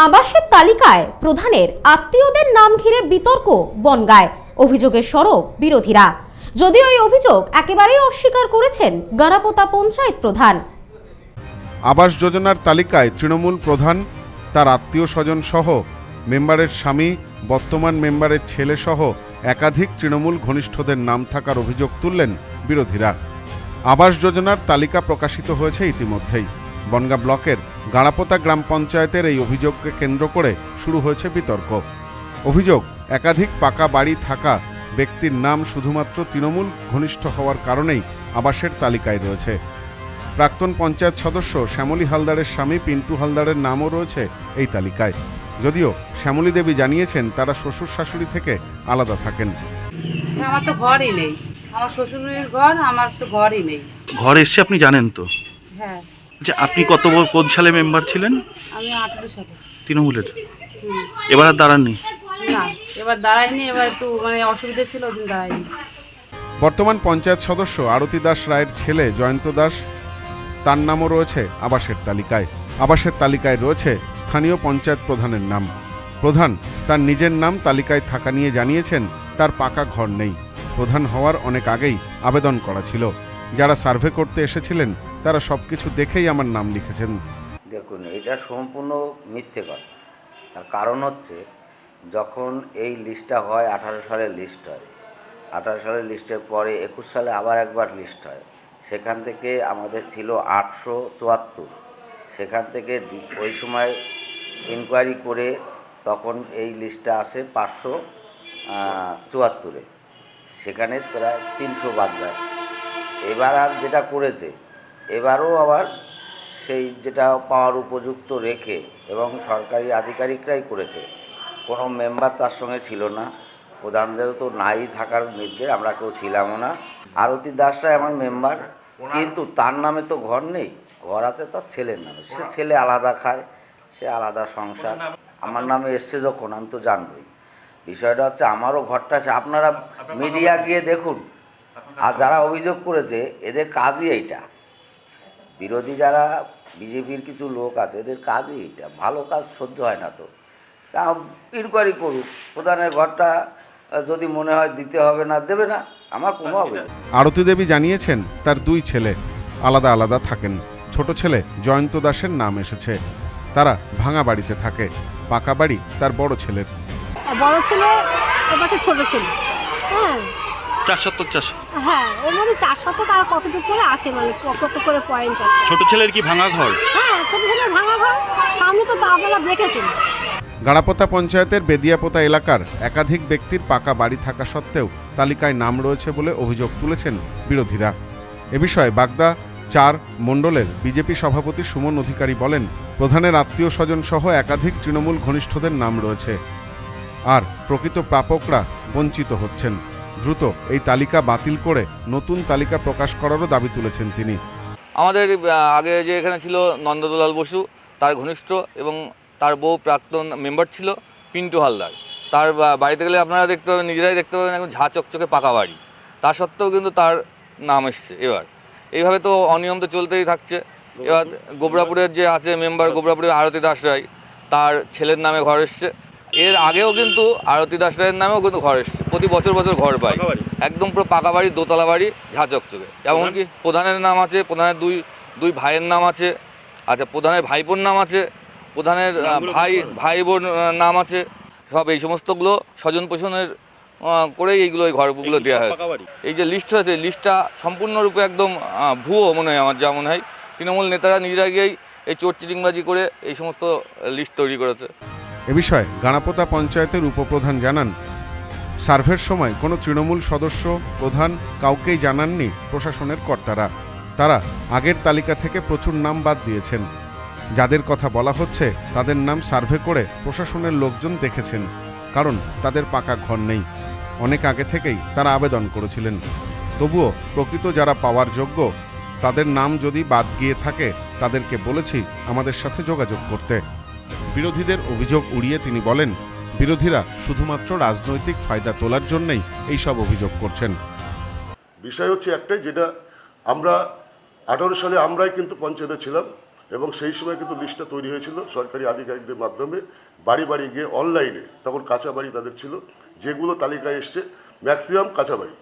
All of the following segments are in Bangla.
আবাসের তালিকায় প্রধানের আত্মীয়দের নাম ঘিরে বিতর্ক বনগায়। অভিযোগের সরব বিরোধীরা। যদিও এই অভিযোগ একেবারেই অস্বীকার করেছেন গারাপোতা পঞ্চায়েত প্রধান। আবাস যোজনার তালিকায় তৃণমূল প্রধান, তার আত্মীয় স্বজন সহ মেম্বারের স্বামী, বর্তমান মেম্বারের ছেলে সহ একাধিক তৃণমূল ঘনিষ্ঠদের নাম থাকার অভিযোগ তুললেন বিরোধীরা। আবাস যোজনার তালিকা প্রকাশিত হয়েছে ইতিমধ্যেই। বনগা ব্লকের গাড়াপোতা গ্রাম পঞ্চায়েতের এই অভিযোগকে কেন্দ্র করে শুরু হয়েছে বিতর্ক। অভিযোগ একাধিক পাকা বাড়ি থাকা ব্যক্তির নাম শুধুমাত্র তৃণমূল ঘনিষ্ঠ হওয়ার কারণেই আবাসের তালিকায় রয়েছে। প্রাক্তন পঞ্চায়েত সদস্য শ্যামলী হালদারের স্বামী পিন্টু হালদারের নামও রয়েছে এই তালিকায়। যদিও শ্যামলী দেবী জানিয়েছেন তারা শ্বশুর শাশুড়ি থেকে আলাদা থাকেন। আমার তো ঘরই নেই। আমার শ্বশুরের ঘর আমার তো ঘরই নেই। ঘর এসছে আপনি জানেন তো? হ্যাঁ। যে আপনি কত বড় কোন সালে মেম্বার ছিলেন? আমি আঠেরো সাথে তৃণমূলের? হুম। এবার আর দাঁড়াননি? না এবার দাঁড়াইনি এবার একটু মানে অসুবিধা ছিল ওদিন দাঁড়াইনি বর্তমান পঞ্চায়েত সদস্য আরতি দাস রায়ের ছেলে জয়ন্ত দাস তার নামও রয়েছে আবাসের তালিকায়। আবাসের তালিকায় রয়েছে স্থানীয় পঞ্চায়েত প্রধানের নাম। প্রধান তার নিজের নাম তালিকায় থাকা নিয়ে জানিয়েছেন তার পাকা ঘর নেই। প্রধান হওয়ার অনেক আগেই আবেদন করা ছিল। যারা সার্ভে করতে এসেছিলেন তারা সব কিছু দেখেই আমার নাম লিখেছেন। দেখুন, এটা সম্পূর্ণ মিথ্যে কথা। তার কারণ হচ্ছে, যখন এই লিস্টটা হয়, আঠারো সালের লিস্ট হয়। আঠারো সালের লিস্টের পরে একুশ সালে আবার একবার লিস্ট হয়। সেখান থেকে আমাদের ছিল আটশো চুয়াত্তর। সেখান থেকে ওই সময় ইনকোয়ারি করে তখন এই লিস্টটা আসে পাঁচশো চুয়াত্তরে। সেখানে প্রায় তিনশো বাদ যায়। এবার আর যেটা করেছে এবারও আবার সেই যেটা পাওয়ার উপযুক্ত রেখে এবং সরকারি আধিকারিকরাই করেছে কোনো মেম্বার তার সঙ্গে ছিল না। প্রধানদের তো নাই থাকার নির্দেশ আমরা কেউ ছিলামও না। আরতি দাসরাই আমার মেম্বার কিন্তু তার নামে তো ঘর নেই ঘর আছে তার ছেলের নামে। সে ছেলে আলাদা খায় সে আলাদা সংসার। আমার নামে এসছে যখন আমি তো জানবই। বিষয়টা হচ্ছে আমারও ঘরটা আছে। আপনারা মিডিয়া গিয়ে দেখুন। আর যারা অভিযোগ করেছে এদের কাজই এইটা। বিরোধী যারা বিজেপির কিছু লোক আছে এদের কাজই এটা। ভালো কাজ সহ্য হয় না তো। তা ইনকোয়ারি করুক প্রধানের ঘরটা যদি মনে হয় দিতে হবে না দেবে না আমার কোনো অভিযোগ আরতি দেবী জানিয়েছেন তার দুই ছেলে আলাদা আলাদা থাকেন। ছোট ছেলে জয়ন্ত দাসের নাম এসেছে। তারা ভাঙা বাড়িতে থাকে। পাকা বাড়ি তার বড় ছেলের। বড় ছেলে ছোট ছেলে। হ্যাঁ চার শতক চাষ হ্যাঁ এর মধ্যে চার শতক আর কতটুকু করে আছে মানে কত করে পয়েন্ট আছে? ছোট ছেলের কি ভাঙা ঘর? হ্যাঁ ছোট ছেলে ভাঙা ঘর। সামনে তো আপনারা দেখেছেন। গাড়াপোতা পঞ্চায়েতের বেদিয়াপোতা এলাকার একাধিক ব্যক্তির পাকা বাড়ি থাকা সত্ত্বেও তালিকায় নাম রয়েছে বলে অভিযোগ তুলেছেন বিরোধীরা। এ বিষয়ে বাগদা চার মণ্ডলের বিজেপি সভাপতি সুমন অধিকারী বলেন প্রধানের আত্মীয় স্বজন সহ একাধিক তৃণমূল ঘনিষ্ঠদের নাম রয়েছে। আর প্রকৃত প্রাপকরা বঞ্চিত হচ্ছেন। দ্রুত এই তালিকা বাতিল করে নতুন তালিকা প্রকাশ করারও দাবি তুলেছেন তিনি। আমাদের আগে যে এখানে ছিল নন্দদুলাল বসু, তার ঘনিষ্ঠ এবং তার বউ প্রাক্তন মেম্বার ছিল পিন্টু হালদার। তার বাড়িতে গেলে আপনারা দেখতে পাবেন, নিজেরাই দেখতে পাবেন একদম ঝা চকচকে পাকা বাড়ি। তা সত্ত্বেও কিন্তু তার নাম এসছে এবার। এইভাবে তো অনিয়ম তো চলতেই থাকছে। এবার গোবরাপুরের যে আছে মেম্বার গোবরাপুরের আরতি দাস রায়, তার ছেলের নামে ঘর এসছে। এর আগেও কিন্তু আরতি দাস রায়ের নামেও কিন্তু ঘর এসছে। প্রতি বছর বছর ঘর বাড়ি? একদম পুরো পাকা বাড়ি দোতলা বাড়ি ঝা চকচকে এমনকি প্রধানের নাম আছে প্রধানের দুই দুই ভাইয়ের নাম আছে আচ্ছা প্রধানের ভাইবোন নাম আছে প্রধানের ভাই ভাই বোন নাম আছে সব এই সমস্তগুলো স্বজন পোষণের করেই এইগুলো এই ঘরগুলো দেওয়া হয়েছে। এই যে লিস্ট হয়েছে লিস্টটা সম্পূর্ণরূপে একদম ভুয়ো মনে হয় আমার যা মনে হয়। তৃণমূল নেতারা নিজেরা গিয়েই এই চোর চিটিংবাজি করে এই সমস্ত লিস্ট তৈরি করেছে। এ বিষয়ে গাণাপোতা পঞ্চায়েতের উপপ্রধান জানান, সার্ভের সময় কোনো তৃণমূল সদস্য, প্রধান কাউকেই জানাননি প্রশাসনের কর্তারা। তারা আগের তালিকা থেকে প্রচুর নাম বাদ দিয়েছেন। যাদের কথা বলা হচ্ছে, তাদের নাম সার্ভে করে প্রশাসনের লোকজন দেখেছেন, কারণ তাদের পাকা ঘর নেই। অনেক আগে থেকেই তারা আবেদন করেছিলেন। তবুও প্রকৃত যারা পাওয়ার যোগ্য, তাদের নাম যদি বাদ গিয়ে থাকে, তাদেরকে বলেছি আমাদের সাথে যোগাযোগ করতে। বিরোধীদের অভিযোগ উড়িয়ে তিনি বলেন, বিরোধীরা শুধুমাত্র রাজনৈতিক ফায়দা তোলার জন্যই এইসব অভিযোগ করছেন। বিষয় হচ্ছে একটাই, যেটা আমরা আঠারো সালে আমরাই কিন্তু পঞ্চায়েতে ছিলাম এবং সেই সময় কিন্তু লিস্টটা তৈরি হয়েছিল সরকারি আধিকারিকদের মাধ্যমে। বাড়ি বাড়ি গিয়ে অনলাইনে তখন কাঁচা বাড়ি তাদের ছিল, যেগুলো তালিকায় এসছে, ম্যাক্সিমাম কাঁচা বাড়ি।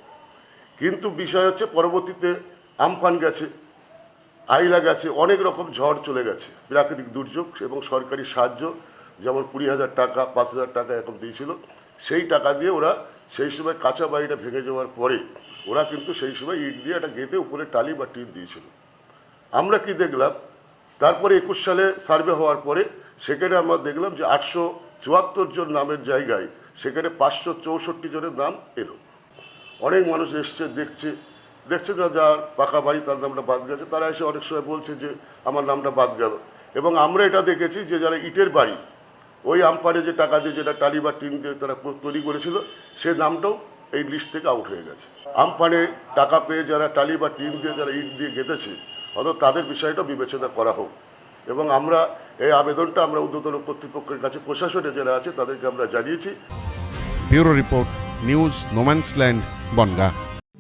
কিন্তু বিষয় হচ্ছে পরবর্তীতে আমফান গেছে আইলা গেছে অনেক রকম ঝড় চলে গেছে। প্রাকৃতিক দুর্যোগ এবং সরকারি সাহায্য, যেমন কুড়ি হাজার টাকা, পাঁচ হাজার টাকা এরকম দিয়েছিল, সেই টাকা দিয়ে ওরা সেই সময় কাঁচা বাড়িটা ভেঙে যাওয়ার পরে ওরা কিন্তু সেই সময় ইট দিয়ে একটা গেঁথে উপরে টালি বা টিন দিয়েছিল। আমরা কি দেখলাম? তারপরে একুশ সালে সার্ভে হওয়ার পরে সেখানে আমরা দেখলাম যে আটশো চুয়াত্তর জন নামের জায়গায় সেখানে পাঁচশো চৌষট্টি জনের নাম এলো। অনেক মানুষ এসছে, দেখছে দেখছে যে যার পাকা বাড়ি, তার নামটা বাদ গেছে। তারা এসে অনেক সময় বলছে যে, আমার নামটা বাদ গেল। এবং আমরা এটা দেখেছি যে, যারা ইটের বাড়ি, ওই আমপানে যে টাকা দিয়ে যেটা টালি বা টিন দিয়ে তারা তৈরি করেছিল, সে নামটাও এই লিস্ট থেকে আউট হয়ে গেছে। আমপানে টাকা পেয়ে যারা টালি বা টিন দিয়ে যারা ইট দিয়ে গেঁথেছে অথবা তাদের বিষয়টা বিবেচনা করা হোক। এবং আমরা এই আবেদনটা আমরা ঊর্ধ্বতন কর্তৃপক্ষের কাছে, প্রশাসনে যারা আছে, তাদেরকে আমরা জানিয়েছি। Bureau report, news, no man's land, Bangaon.